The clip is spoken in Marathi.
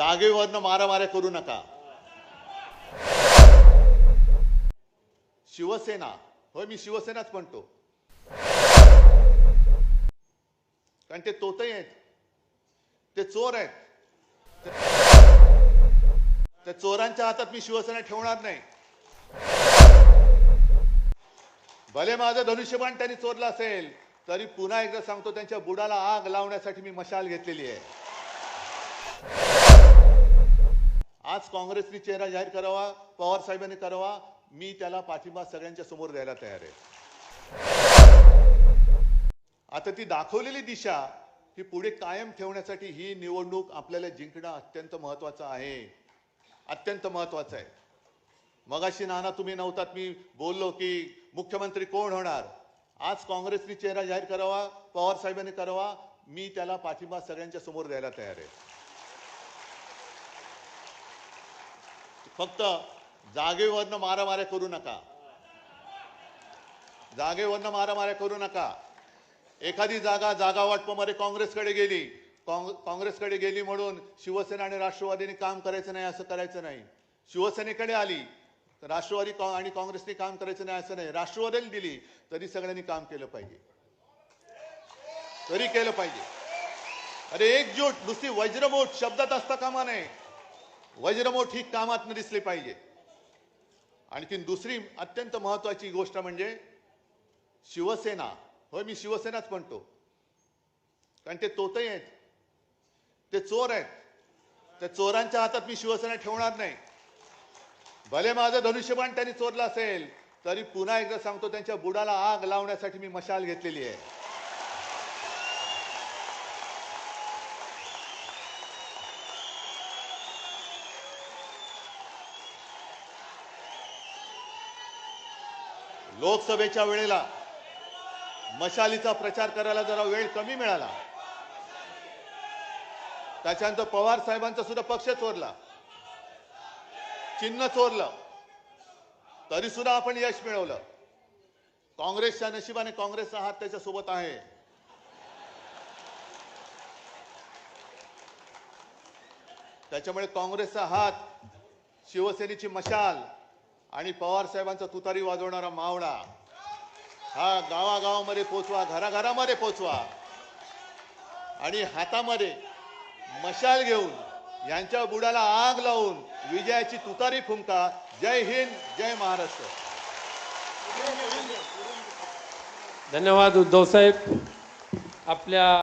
जागेवरनं मारामाऱ्या करू नका. शिवसेना होय मी शिवसेनाच म्हणतो. कारण ते तोतही आहेत. ते चोर आहेत. त्या चोरांच्या हातात मी शिवसेना ठेवणार नाही. भले माझं धनुष्यबाण त्यांनी चोरलं असेल तरी पुन्हा एकदा सांगतो त्यांच्या बुडाला आग लावण्यासाठी मी मशाल घेतलेली आहे. आज काँग्रेसने चेहरा जाहीर करावा पवार साहेबांनी करावा मी त्याला पाठिंबा सगळ्यांच्या समोर द्यायला तयार आहे. आता ती दाखवलेली दिशा ही पुढे कायम ठेवण्यासाठी ही निवडणूक आपल्याला जिंकणं अत्यंत महत्वाचं आहे. अत्यंत महत्वाचं आहे. मगाशी नाना तुम्ही नव्हतात मी बोललो की मुख्यमंत्री कोण होणार? आज काँग्रेसने चेहरा जाहीर करावा पवार साहेबांनी करावा मी त्याला पाठिंबा सगळ्यांच्या समोर द्यायला तयार आहे. फक्त जागेवरनं मारामाऱ्या करू नका. जागेवरनं मारामाऱ्या करू नका. एखादी जागा जागा वाटपामध्ये काँग्रेसकडे गेली काँग्रेसकडे गेली म्हणून शिवसेना आणि राष्ट्रवादीने काम करायचं नाही असं करायचं नाही. शिवसेनेकडे आली राष्ट्रवादी आणि काँग्रेसने काम करायचं नाही असं नाही. राष्ट्रवादीला दिली तरी सगळ्यांनी काम केलं पाहिजे. तरी केलं पाहिजे. अरे एकजूट नुसती वज्रमोठ शब्दात असता कामा नये. वज्रमोठ ही कामात दिसली पाहिजे. आणखीन दुसरी अत्यंत महत्वाची गोष्ट म्हणजे शिवसेना. होय मी शिवसेनाच म्हणतो. कारण ते तोतही आहेत. ते चोर आहेत. त्या चोरांच्या हातात मी शिवसेना ठेवणार नाही. भले माझं धनुष्यबाण त्यांनी चोरलं असेल तरी पुन्हा एकदा सांगतो त्यांच्या बुडाला आग लावण्यासाठी मी मशाल घेतलेली आहे. लोकसभेच्या वेळेला मशालीचा प्रचार करायला जरा वेळ कमी मिळाला. त्याच्यानंतर पवार साहेबांचा सुद्धा पक्ष चोरला. चिन्ह चोरलं. तरी सुद्धा आपण यश मिळवलं. काँग्रेसच्या नशिबाने काँग्रेसचा हात त्याच्या सोबत आहे. त्याच्यामुळे काँग्रेसचा हात शिवसेनेची मशाल आणि पवार साहेबांचा तुतारी वाजवणारा मावळा. हा गावागावामध्ये पोचवा घराघरामध्ये पोचवा. आणि हातामध्ये मशाल घेऊन यांच्या बुडाला आग लावून विजयाची तुतारी फुंकता. जय हिंद जय महाराष्ट्र. धन्यवाद उद्धव साहेब. आपल्या